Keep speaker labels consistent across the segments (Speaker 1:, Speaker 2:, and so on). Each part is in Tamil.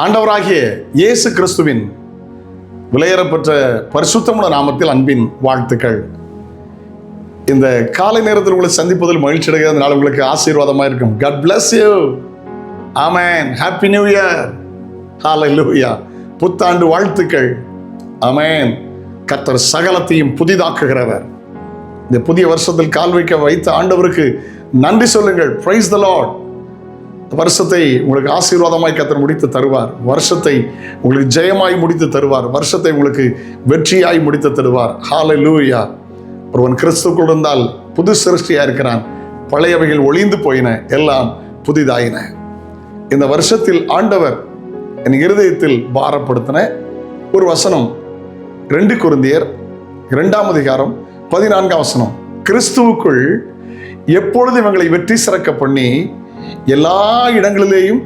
Speaker 1: ஆண்டவராகிய இயேசு கிறிஸ்துவின் விலையேறப்பெற்ற பரிசுத்தமுள்ள நாமத்தில் அன்பின் வாழ்த்துக்கள். இந்த காலை நேரத்தில் உங்களை சந்திப்பதில் மகிழ்ச்சி அடைகிறதுனால உங்களுக்கு ஆசீர்வாதமாக இருக்கும். God bless you amen happy new year ஹalleluya புத்தாண்டு வாழ்த்துக்கள். ஆமேன் கத்தர் சகலத்தையும் புதிதாக்குகிறவர். இந்த புதிய வருஷத்தில் கால் வைக்க வைத்த ஆண்டவருக்கு நன்றி சொல்லுங்கள். பிரைஸ் த லார்ட் வருஷத்தை உங்களுக்கு ஆசீர்வாதமாய் கத்தர் முடித்து தருவார். வருஷத்தை உங்களுக்கு ஜெயமாய் முடித்து தருவார். வருஷத்தை உங்களுக்கு வெற்றியாய் முடித்து தருவார். ஹாலை லூயா ஒருவன் கிறிஸ்துக்குள் இருந்தால் புது சிருஷ்டியாக இருக்கிறான். பழையவைகள் ஒளிந்து போயின எல்லாம் புதிதாயின. இந்த வருஷத்தில் ஆண்டவர் என் இருதயத்தில் பாரப்படுத்தின ஒரு வசனம். ரெண்டு குருந்தியர் இரண்டாம் அதிகாரம் பதினான்காம் வசனம். கிறிஸ்துவுக்குள் எப்பொழுது இவங்களை வெற்றி சிறக்க பண்ணி எல்லா இடங்களிலேயும்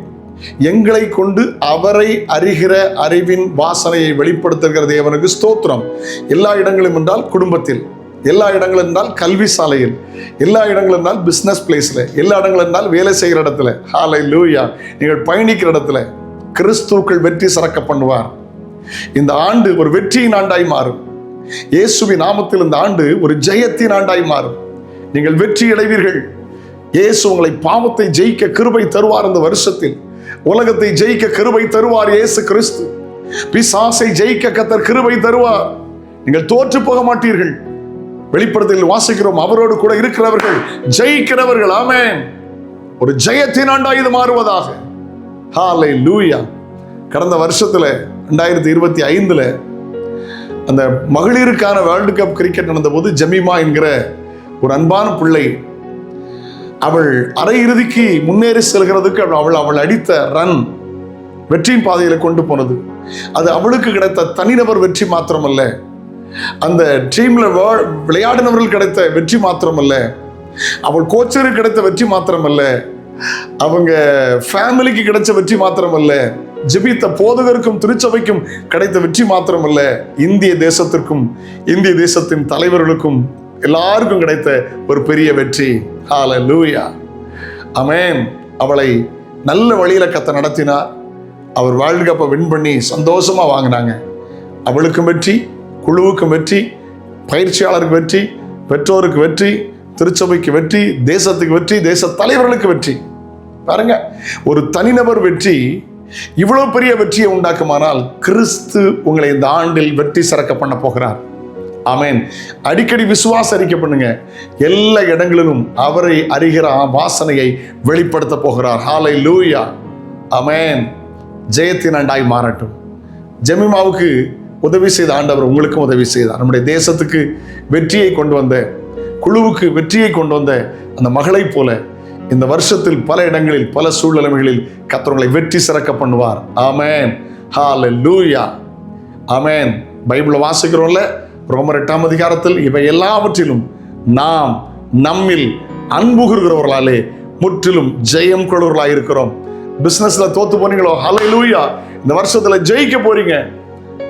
Speaker 1: எங்களை கொண்டு அவரை அறிகிற அறிவின் வாசனையை வெளிப்படுத்துகிற தேவனுக்கு ஸ்தோத்திரம். எல்லா இடங்களும் என்றால் குடும்பத்தில் எல்லா இடங்களும் என்றால் கல்வி சாலையில் எல்லா இடங்களும் என்றால் பிஸ்னஸ் பிளேஸில் எல்லா இடங்களும் என்றால் வேலை செய்கிற இடத்துல. ஹாலை லூயா நீங்கள் பயணிக்கிற இடத்துல கிறிஸ்துக்கள் வெற்றி சிறக்க பண்ணுவார். இந்த ஆண்டு ஒரு வெற்றியின் ஆண்டாய் மாறும். இயேசுவின் நாமத்தில் இந்த ஆண்டு ஒரு ஜெயத்தின் ஆண்டாய் மாறும். நீங்கள் வெற்றி அடைவீர்கள். இயேசு உங்களை பாவத்தை ஜெயிக்க கிருபை தருவார் அந்த வருஷத்தில். உலகத்தை ஜெயிக்க கிருபை தருவார் இயேசு கிறிஸ்து. பிசாசை ஜெயிக்க கத்தர் கிருபை தருவார். நீங்கள் தோற்று போக மாட்டீர்கள். வெளிப்படத்தில் வாசிக்கிறோம். அவரோடு கூட இருக்கிறவர்கள் ஜெயிக்கிறவர்கள். ஆமென். ஒரு ஜெயத்தின் ஆண்டா இது மாறுவதாக. ஹாலை லூயா கடந்த வருஷத்துல ரெண்டாயிரத்தி இருபத்தி ஐந்துல அந்த மகளிருக்கான வேர்ல்டு கப் கிரிக்கெட் நடந்தபோது ஜமீமா என்கிற ஒரு அன்பான பிள்ளை அவள் அரையிறுதிக்கு முன்னேறி செல்கிறதுக்கு அவள் அவள் அவள் அடித்த ரன் வெற்றியின் பாதையில் கொண்டு போனது. அது அவளுக்கு கிடைத்த தனிநபர் வெற்றி மாத்திரமல்ல. அந்த டீம்ல விளையாடினவர்கள் கிடைத்த வெற்றி மாத்திரமல்ல. அவள் கோச்சருக்கு கிடைத்த வெற்றி மாத்திரமல்ல. அவங்க ஃபேமிலிக்கு கிடைச்ச வெற்றி மாத்திரமல்ல. ஜெபித்த போதகருக்கும் திருச்சபைக்கும் கிடைத்த வெற்றி மாத்திரமல்ல. இந்திய தேசத்திற்கும் இந்திய தேசத்தின் தலைவர்களுக்கும் எல்லாருக்கும் கிடைத்த ஒரு பெரிய வெற்றி. ஹால லூயா அமேன் அவளை நல்ல வழியில் கத்த நடத்தினார். அவர் வேர்ல்டு கப்பை வின் பண்ணி சந்தோஷமா வாங்கினாங்க. அவளுக்கும் வெற்றி குழுவுக்கும் வெற்றி பயிற்சியாளருக்கு வெற்றி பெற்றோருக்கு வெற்றி திருச்சபைக்கு வெற்றி தேசத்துக்கு வெற்றி தேச தலைவர்களுக்கு வெற்றி. பாருங்க ஒரு தனிநபர் வெற்றி இவ்வளோ பெரிய வெற்றியை உண்டாக்குமானால் கிறிஸ்து உங்களை இந்த ஆண்டில் வெற்றி சிறக்க பண்ண போகிறார். ஆமென். அடிக்கடி விசுவாச அறிக்கை பண்ணுங்க எல்லா இடங்களிலும் அவரை அறிகிற வாசனையை வெளிப்படுத்த போகிறார். ஹாலை லூயா அமேன் ஜெயத்தின் ஆண்டாய் மாறட்டும். ஜெமிமாவுக்கு உதவி செய்த ஆண்டவர் உங்களுக்கும் உதவி செய்தார். நம்முடைய தேசத்துக்கு வெற்றியை கொண்டு வந்த குழுவுக்கு வெற்றியை கொண்டு வந்த அந்த மகளைப் போல இந்த வருஷத்தில் பல இடங்களில் பல சூழ்நிலைமைகளில் கத்தவங்களை வெற்றி சிறக்க பண்ணுவார். ஆமேன். ஹால லூயா அமேன் பைபிளை வாசிக்கிறோம்ல? ரோமர் எட்டாம் அதிகாரத்தில் இவை எல்லாவற்றிலும் நாம் நம்மில் அன்பு கூறுகிறவர்களாலே முற்றிலும் ஜெயம் கொள்வர்களாக இருக்கிறோம் பிஸ்னஸ்ல தோத்து போனீங்களோ? லூயா இந்த வருஷத்துல ஜெயிக்க போறீங்க.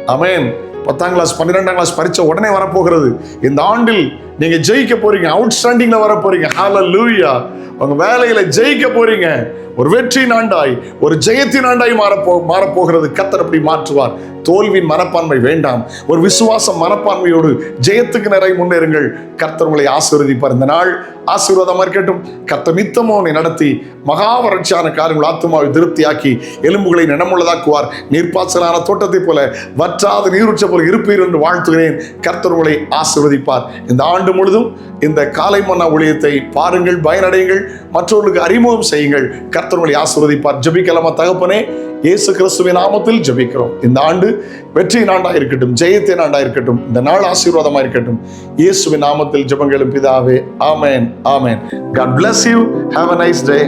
Speaker 1: அமேன் பத்தாம் கிளாஸ் பன்னிரெண்டாம் கிளாஸ் பரீட்சை உடனே வரப்போகிறது. இந்த ஆண்டில் நீங்க ஜெயிக்க போறீங்க. அவுட்ஸ்டாண்டிங்ல வர போறீங்க லூயா உங்க வேலையில ஜெயிக்க போறீங்க. ஒரு வெற்றியின் ஆண்டாய் ஒரு ஜெயத்தின் ஆண்டாய் மாறப்போ மாறப்போகிறது. கத்தர் அப்படி மாற்றுவார். தோல்வியின் மனப்பான்மை வேண்டாம். ஒரு விசுவாச மனப்பான்மையோடு ஜெயத்துக்கு நிறை முன்னேறுங்கள். கர்த்தர் உங்களை ஆசீர்வதிப்பார். இந்த நாள் ஆசீர்வாதமாக இருக்கட்டும். கத்த நித்தமோ நடத்தி மகா வறட்சியான காரியங்கள் ஆத்துமாவை திருப்தியாக்கி எலும்புகளை நினமுள்ளதாக்குவார் நீர்ப்பாய்ச்சலான தோட்டத்தைப் போல வற்றாத நீருற்ற போல இருப்பீர் என்று வாழ்த்துகிறேன். கர்த்தர் உங்களை ஆசீர்வதிப்பார். இந்த ஆண்டு முழுதும் இந்த காலை மன்னா ஊழியத்தை பாருங்கள் பயனடையுங்கள். மற்றவர்களுக்கு அறிமுகம் செய்யுங்கள். கர்த்தர்களை ஆசிர்வதிப்பார். ஆசீர்வதிப்பார் தகப்பனே? இயேசு கிறிஸ்துவின் நாமத்தில் ஜபிக்கிறோம். இந்த ஆண்டு வெற்றியின் ஆண்டாக இருக்கட்டும் ஜெயத்தின் ஆண்டாக இருக்கட்டும் இந்த நாள் ஆசீர்வாதமாக இருக்கட்டும். இயேசுவின் நாமத்தில் ஜபங்களும் பிதாவே amen amen. God bless you have a nice day